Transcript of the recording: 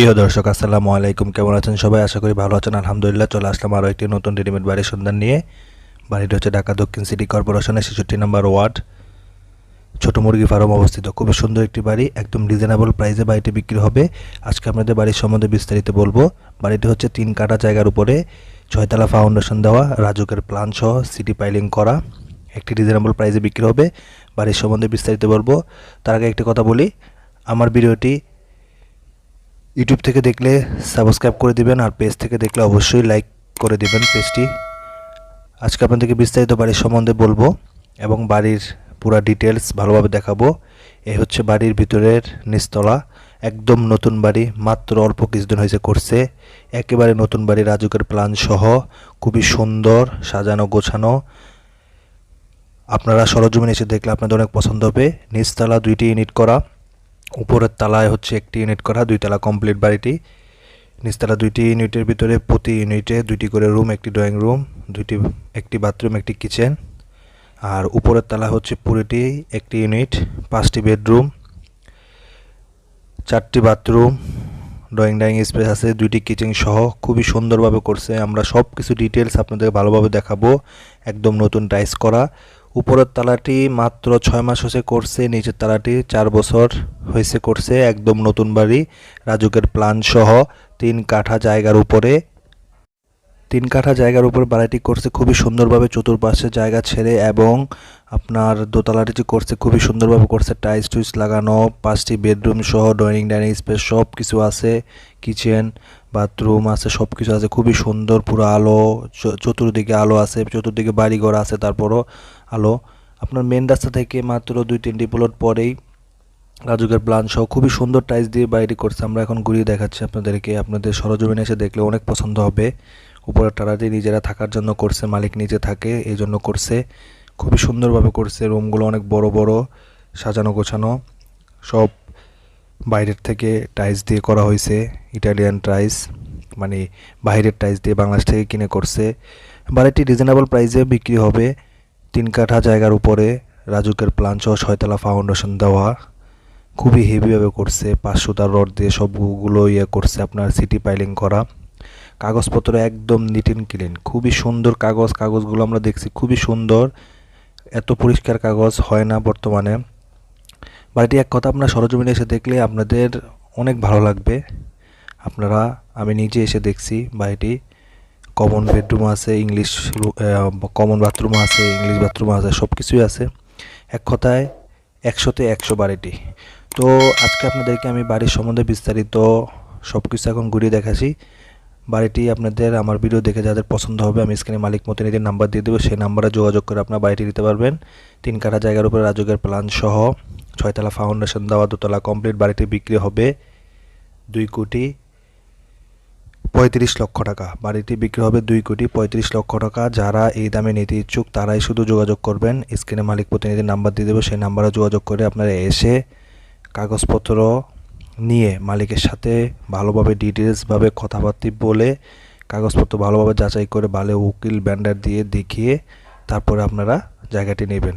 প্রিয় দর্শক, আসসালামু আলাইকুম। কেমন আছেন সবাই? আশা করি ভালো আছেন। আলহামদুলিল্লাহ, চলে আসলাম আরও একটি নতুন রেডিমেড বাড়ির সন্ধান নিয়ে। বাড়িটি হচ্ছে ঢাকা দক্ষিণ সিটি কর্পোরেশনের ছেষট্টি নম্বর ওয়ার্ড। ছোট মুরগি ফার্ম অবস্থিত। খুবই সুন্দর একটি বাড়ি, একদম রিজনেবল প্রাইসে বাড়িটি বিক্রি হবে। আজকে আপনাদের বাড়ির সম্বন্ধে বিস্তারিত বলব। বাড়িটি হচ্ছে তিন কাটা জায়গার উপরে, ছয়তলা ফাউন্ডেশন দেওয়া, রাজুকের প্ল্যান সহ সিটি পাইলিং করা। একটি রিজনেবল প্রাইসে বিক্রি হবে। বাড়ির সম্বন্ধে বিস্তারিত বলব। তার আগে একটি কথা বলি। আমার ভিডিওটি ইউটিউব থেকে দেখলে সাবস্ক্রাইব করে দিবেন আর পেজ থেকে দেখলে অবশ্যই লাইক করে দিবেন পেজটি আজকে আপনাদেরকে বিস্তারিত বাড়ির সম্বন্ধে বলব এবং বাড়ির পুরা ডিটেলস ভালোভাবে দেখাবো। এই হচ্ছে বাড়ির ভিতরের নিচতলা। একদম নতুন বাড়ি, মাত্র অল্প কিছুদিন হয়েছে করছে। একেবারে নতুন বাড়ি, রাজুকের প্ল্যান সহ। খুবই সুন্দর, সাজানো, গোছানো। আপনারা সরজমিনে এসে দেখলে আপনাদের অনেক পছন্দ হবে। নিচতলা দুইটি ইউনিট করা। উপরের তলায় হচ্ছে একটি ইউনিট করা, দুই তলা কমপ্লিট বাড়িটি। নিচতলা দুইটি ইউনিটের ভিতরে, প্রতি ইউনিটে দুইটি করে রুম একটি ড্রয়িং রুম দুইটি, একটি বাথরুম একটি কিচেন আর উপরের তলা হচ্ছে পুরোটি একটি ইউনিট পাঁচটি বেডরুম চারটি বাথরুম ড্রয়িং ডাইনিং স্পেস আছে, দুইটি কিচেন সহ। খুবই সুন্দরভাবে করছে। আমরা সব কিছু ডিটেলস আপনাদের ভালোভাবে দেখাবো। একদম নতুন টাইস করা। উপরের তালাটি মাত্র ছয় মাস হয়েছে করছে, নিচের তালাটি চার বছর হয়েছে করছে, একদম নতুন বাড়ি, রাজুকের প্ল্যান সহ তিন কাঠা জায়গার উপরে। তিন কাঠা জায়গার উপর বাড়িটি করছে খুবই সুন্দরভাবে, চতুর্পাশে জায়গা ছেড়ে এবং আপনার দোতলাটি যে করছে খুবই সুন্দরভাবে করছে, টাইলস টুইস লাগানো, পাঁচটি বেডরুম সহ ড্রয়িং ডাইনিং স্পেস সব কিছু আছে, কিচেন বাথরুম আছে সব কিছু আছে, খুবই সুন্দর, পুরো আলো চতুর্দিকে আলো আছে, চতুর্দিকে বাড়িঘর আছে, তারপরও আলো। আপনার মেন রাস্তা থেকে মাত্র দুই তিনটি প্লট পরেই রাজুকের প্ল্যান সহ খুবই সুন্দর টাইলস দিয়ে বাড়িটি করছে। আমরা এখন ঘুরিয়ে দেখাচ্ছি আপনাদেরকে। আপনাদের সরজমিনে এসে দেখলে অনেক পছন্দ হবে। উপরের টারাটি নিজেরা থাকার জন্য করছে, মালিক নিজে থাকে এই জন্য করছে। খুবই সুন্দরভাবে করছে। রুমগুলো অনেক বড় বড়, সাজানো গোছানো, সব বাইরের থেকে টাইলস দিয়ে করা হয়েছে ইটালিয়ান টাইলস মানে বাইরের টাইলস দিয়ে বাংলাদেশ থেকে কিনে করছে। বাড়িটি রিজনেবল প্রাইসে বিক্রি হবে। তিন কাঠা জায়গার উপরে রাজুকের প্ল্যান সহ ছয়তলা ফাউন্ডেশন দেওয়া। খুবই হেভিভাবে করছে পাঁচশো তার রড দিয়ে সবগুলো ইয়ে করছে আপনার সিটি পাইলিং করা। কাগজপত্র একদম নিট অ্যান্ড ক্লিন খুবই সুন্দর কাগজ, কাগজগুলো আমরা দেখছি খুবই সুন্দর। এত পরিষ্কার কাগজ হয় না বর্তমানে। বাড়িটি এক কথা আপনার সরজমিনে এসে দেখলে আপনাদের অনেক ভালো লাগবে। আপনারা, আমি নিজে এসে দেখছি বাড়িটি। কমন বেডরুম আছে ইংলিশ কমন বাথরুম আছে ইংলিশ বাথরুম আছে সব কিছুই আছে। এক কথায়, একশোতে একশো বাড়িটি। তো আজকে আপনাদেরকে আমি বাড়ির সম্বন্ধে বিস্তারিত সব কিছু এখন ঘুরিয়ে দেখাচ্ছি। বাড়িটি আপনাদের আমার ভিডিও দেখে যাদের পছন্দ হবে, আমি স্ক্রিনে মালিক মতিনিধির নাম্বার দিয়ে দেবো, সেই নাম্বারে যোগাযোগ করে আপনার বাড়িটি নিতে পারবেন। তিন কাঠা জায়গার উপরে রাজকের প্ল্যান সহ। ছয়তলা ফাউন্ডেশন দেওয়া, দোতলা কমপ্লিট বাড়িটি বিক্রি হবে দুই কোটি পঁয়ত্রিশ লক্ষ টাকা। বাড়িটি বিক্রি হবে দুই কোটি পঁয়ত্রিশ লক্ষ টাকা। যারা এই দামে নিতে ইচ্ছুক, তারাই শুধু যোগাযোগ করবেন। স্ক্রিনে মালিক প্রতিনিধির নাম্বার দিয়ে দেবো। সেই নাম্বারে যোগাযোগ করে আপনারা এসে কাগজপত্র নিয়ে মালিকের সাথে ভালোভাবে ডিটেলসভাবে কথাবার্তা বলে, কাগজপত্র ভালোভাবে যাচাই করে ভালো উকিল ব্যান্ডার দিয়ে দেখিয়ে তারপরে আপনারা জায়গাটি নেবেন।